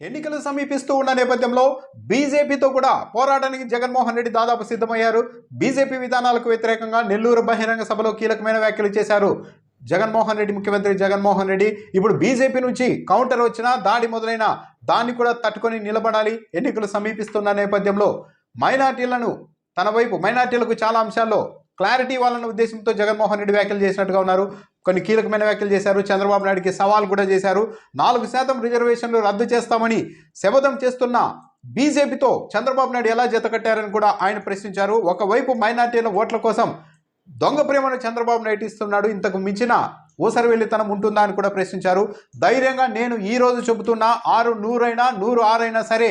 ఎన్నికలు సమీపిస్తూ ఉన్న నేపథ్యంలో బీజేపీతో కూడా పోరాటానికి జగన్మోహన్ రెడ్డి దాదాపు సిద్ధమయ్యారు. బీజేపీ విధానాలకు వ్యతిరేకంగా నెల్లూరు బహిరంగ సభలో కీలకమైన వ్యాఖ్యలు చేశారు జగన్మోహన్ రెడ్డి ముఖ్యమంత్రి జగన్మోహన్ రెడ్డి. ఇప్పుడు బీజేపీ నుంచి కౌంటర్ వచ్చినా దాడి మొదలైన దాన్ని కూడా తట్టుకొని నిలబడాలి. ఎన్నికలు సమీపిస్తున్న నేపథ్యంలో మైనార్టీలను తన వైపు మైనార్టీలకు చాలా అంశాల్లో క్లారిటీ ఇవ్వాలన్న ఉద్దేశంతో జగన్మోహన్ రెడ్డి వ్యాఖ్యలు చేసినట్టుగా ఉన్నారు. కొన్ని కీలకమైన వ్యాఖ్యలు చేశారు. చంద్రబాబు నాయుడికి సవాల్ కూడా చేశారు. నాలుగు శాతం రిజర్వేషన్లు రద్దు చేస్తామని శపథం చేస్తున్న బీజేపీతో చంద్రబాబు నాయుడు ఎలా జతకట్టారని కూడా ఆయన ప్రశ్నించారు. ఒకవైపు మైనార్టీల ఓట్ల కోసం దొంగ ప్రేమను చంద్రబాబు నాయుడు ఇస్తున్నాడు. ఇంతకు మించిన ఊసరవెల్లితనం ఉంటుందా అని కూడా ప్రశ్నించారు. ధైర్యంగా నేను ఈ రోజు చెబుతున్నా ఆరు నూరైనా నూరు ఆరైనా సరే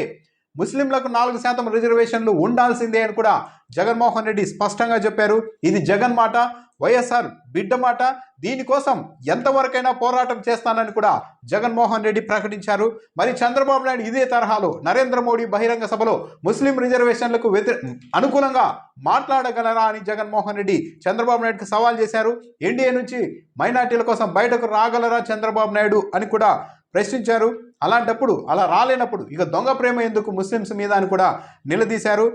ముస్లింలకు నాలుగు శాతం రిజర్వేషన్లు ఉండాల్సిందే అని కూడా జగన్మోహన్ రెడ్డి స్పష్టంగా చెప్పారు. ఇది జగన్ మాట వైఎస్ఆర్ బిడ్డ మాట. దీనికోసం ఎంతవరకైనా పోరాటం చేస్తానని కూడా జగన్మోహన్ రెడ్డి ప్రకటించారు. మరి చంద్రబాబు నాయుడు ఇదే తరహాలో నరేంద్ర మోడీ బహిరంగ సభలో ముస్లిం రిజర్వేషన్లకు వ్యతిరే అనుకూలంగా మాట్లాడగలరా అని జగన్మోహన్ రెడ్డి చంద్రబాబు నాయుడుకి సవాల్ చేశారు. ఎన్డీఏ నుంచి మైనార్టీల కోసం బయటకు రాగలరా చంద్రబాబు నాయుడు అని కూడా ప్రశ్నించారు. అలాంటప్పుడు అలా రాలేనప్పుడు ఇక దొంగ ప్రేమ ఎందుకు ముస్లిమ్స్ మీద అని కూడా నిలదీశారు.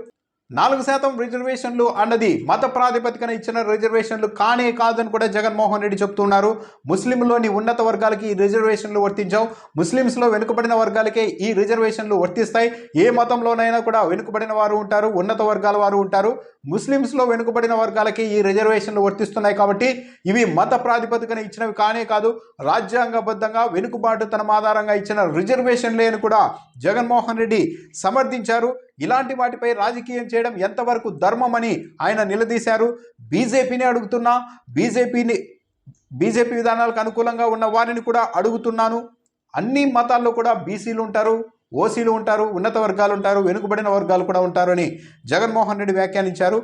నాలుగు శాతం రిజర్వేషన్లు అన్నది మత ప్రాతిపదికన ఇచ్చిన రిజర్వేషన్లు కానే కాదని కూడా జగన్మోహన్ రెడ్డి చెప్తున్నారు. ముస్లింలోని ఉన్నత వర్గాలకి ఈ రిజర్వేషన్లు వర్తించావు. ముస్లిమ్స్లో వెనుకబడిన వర్గాలకే ఈ రిజర్వేషన్లు వర్తిస్తాయి. ఏ మతంలోనైనా కూడా వెనుకబడిన వారు ఉంటారు ఉన్నత వర్గాల వారు ఉంటారు. ముస్లిమ్స్లో వెనుకబడిన వర్గాలకి ఈ రిజర్వేషన్లు వర్తిస్తున్నాయి కాబట్టి ఇవి మత ప్రాతిపదికన ఇచ్చినవి కానే కాదు రాజ్యాంగబద్ధంగా వెనుకబాటుతనం ఆధారంగా ఇచ్చిన రిజర్వేషన్లే అని కూడా జగన్మోహన్ రెడ్డి సమర్థించారు. ఇలాంటి వాటిపై రాజకీయం చేయడం ఎంతవరకు ధర్మమని ఆయన నిలదీశారు. బీజేపీని అడుగుతున్నా బీజేపీని బీజేపీ విధానాలకు అనుకూలంగా ఉన్న వారిని కూడా అడుగుతున్నాను. అన్ని మతాల్లో కూడా బీసీలు ఉంటారు. ఓసీలు ఉంటారు ఉన్నత వర్గాలు ఉంటారు వెనుకబడిన వర్గాలు కూడా ఉంటారు అని జగన్మోహన్ రెడ్డి వ్యాఖ్యానించారు.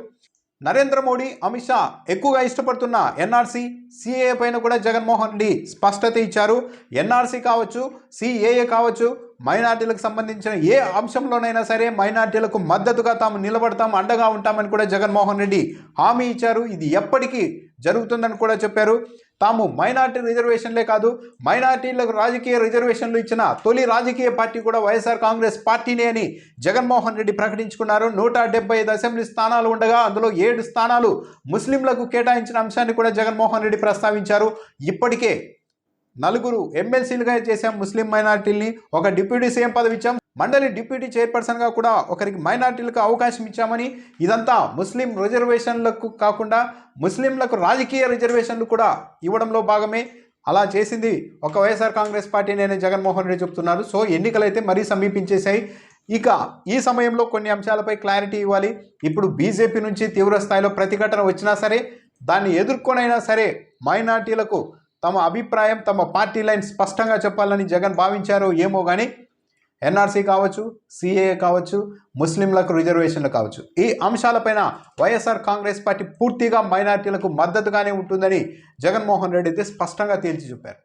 నరేంద్ర మోడీ అమిత్ షా ఎక్కువగా ఇష్టపడుతున్న ఎన్ఆర్సీ సిఏఏ పైన కూడా జగన్మోహన్ రెడ్డి స్పష్టత ఇచ్చారు. ఎన్ఆర్సీ కావచ్చు సిఏఏ కావచ్చు మైనార్టీలకు సంబంధించిన ఏ అంశంలోనైనా సరే మైనార్టీలకు మద్దతుగా తాము నిలబడతాం అండగా ఉంటామని కూడా జగన్మోహన్ రెడ్డి హామీ ఇచ్చారు. ఇది ఎప్పటికీ జరుగుతుందని కూడా చెప్పారు. తాము మైనార్టీ రిజర్వేషన్లే కాదు మైనార్టీలకు రాజకీయ రిజర్వేషన్లు ఇచ్చిన తొలి రాజకీయ పార్టీ కూడా వైఎస్ఆర్ కాంగ్రెస్ పార్టీనే అని జగన్మోహన్ రెడ్డి ప్రకటించుకున్నారు. నూట డెబ్బై ఐదు అసెంబ్లీ స్థానాలు ఉండగా అందులో ఏడు స్థానాలు ముస్లింలకు కేటాయించిన అంశాన్ని కూడా జగన్మోహన్ రెడ్డి ప్రస్తావించారు. ఇప్పటికే నలుగురు ఎమ్మెల్సీలుగా చేశాం ముస్లిం మైనార్టీల్ని ఒక డిప్యూటీ సీఎం పదవి ఇచ్చాం మండలి డిప్యూటీ చైర్పర్సన్గా కూడా ఒకరికి మైనార్టీలకు అవకాశం ఇచ్చామని ఇదంతా ముస్లిం రిజర్వేషన్లకు కాకుండా ముస్లింలకు రాజకీయ రిజర్వేషన్లు కూడా ఇవ్వడంలో భాగమే. అలా చేసింది ఒక వైఎస్ఆర్ కాంగ్రెస్ పార్టీ నేను జగన్మోహన్ రెడ్డి చెప్తున్నారు. సో ఎన్నికలైతే మరీ సమీపించేశాయి. ఇక ఈ సమయంలో కొన్ని అంశాలపై క్లారిటీ ఇవ్వాలి. ఇప్పుడు బీజేపీ నుంచి తీవ్ర స్థాయిలో ప్రతిఘటన వచ్చినా సరే దాన్ని ఎదుర్కొనైనా సరే మైనార్టీలకు తమ అభిప్రాయం తమ పార్టీ లైన్ స్పష్టంగా చెప్పాలని జగన్ భావించారో ఏమో కానీ ఎన్ఆర్సీ కావచ్చు సిఏఏ కావచ్చు ముస్లింలకు రిజర్వేషన్లు కావచ్చు. ఈ అంశాలపైన వైఎస్ఆర్ కాంగ్రెస్ పార్టీ పూర్తిగా మైనార్టీలకు మద్దతుగానే ఉంటుందని జగన్మోహన్ రెడ్డి అయితే స్పష్టంగా తేల్చి చెప్పారు.